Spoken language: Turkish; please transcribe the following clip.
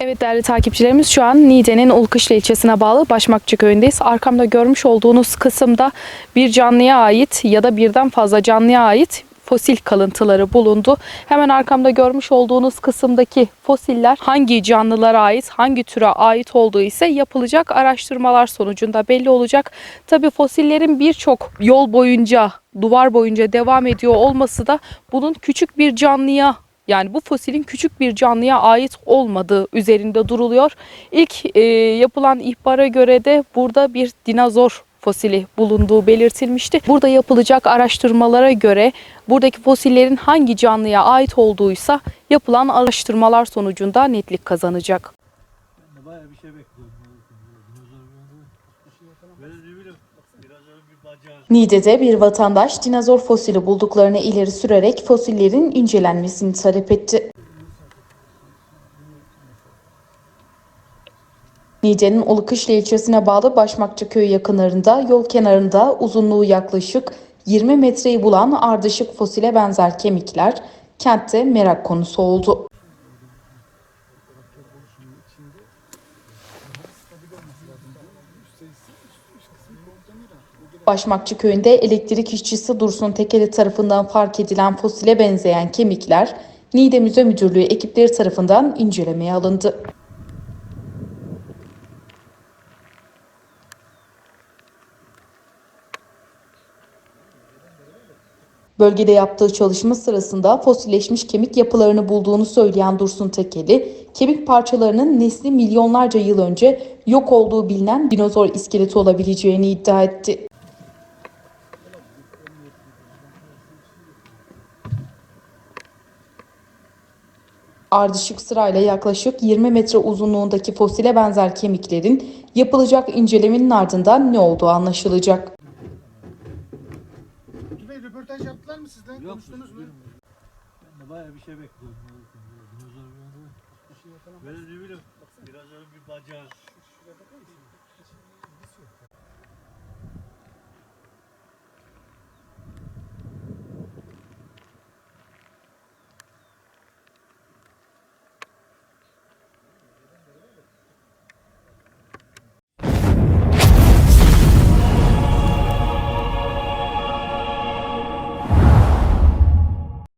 Evet değerli takipçilerimiz şu an Niğde'nin Ulkışlı ilçesine bağlı Başmakçı köyündeyiz. Arkamda görmüş olduğunuz kısımda bir canlıya ait ya da birden fazla canlıya ait fosil kalıntıları bulundu. Hemen arkamda görmüş olduğunuz kısımdaki fosiller hangi canlılara ait, hangi türe ait olduğu ise yapılacak araştırmalar sonucunda belli olacak. Tabi fosillerin birçok yol boyunca, duvar boyunca devam ediyor olması da bunun küçük bir canlıya yani bu fosilin küçük bir canlıya ait olmadığı üzerinde duruluyor. İlk e, yapılan ihbara göre de burada bir dinozor fosili bulunduğu belirtilmişti. Burada yapılacak araştırmalara göre buradaki fosillerin hangi canlıya ait olduğuysa yapılan araştırmalar sonucunda netlik kazanacak. Ben de bayağı bir şey bekliyorum. Dinozor bir Ben ne bileyim. Dinozorun bir bacağı. Niğde'de bir vatandaş dinozor fosili bulduklarını ileri sürerek fosillerin incelenmesini talep etti. Niğde'nin Ulukışlı ilçesine bağlı Başmakçı köyü yakınlarında yol kenarında uzunluğu yaklaşık 20 metreyi bulan ardışık fosile benzer kemikler kentte merak konusu oldu. Başmakçı köyünde elektrik işçisi Dursun Tekeli tarafından fark edilen fosile benzeyen kemikler Niğde Müze Müdürlüğü ekipleri tarafından incelemeye alındı. Bölgede yaptığı çalışma sırasında fosilleşmiş kemik yapılarını bulduğunu söyleyen Dursun Tekeli, kemik parçalarının nesli milyonlarca yıl önce yok olduğu bilinen dinozor iskeleti olabileceğini iddia etti. Ardışık sırayla yaklaşık 20 metre uzunluğundaki fosile benzer kemiklerin yapılacak incelemenin ardından ne olduğu anlaşılacak röportaj yaptılar mı sizden? Yok, Konuştunuz mu? Ben de bayağı bir şey bekliyorum. Şey Dinozor bir Böyle bir biraz öyle bir bacağı. Şuraya bakar mısın?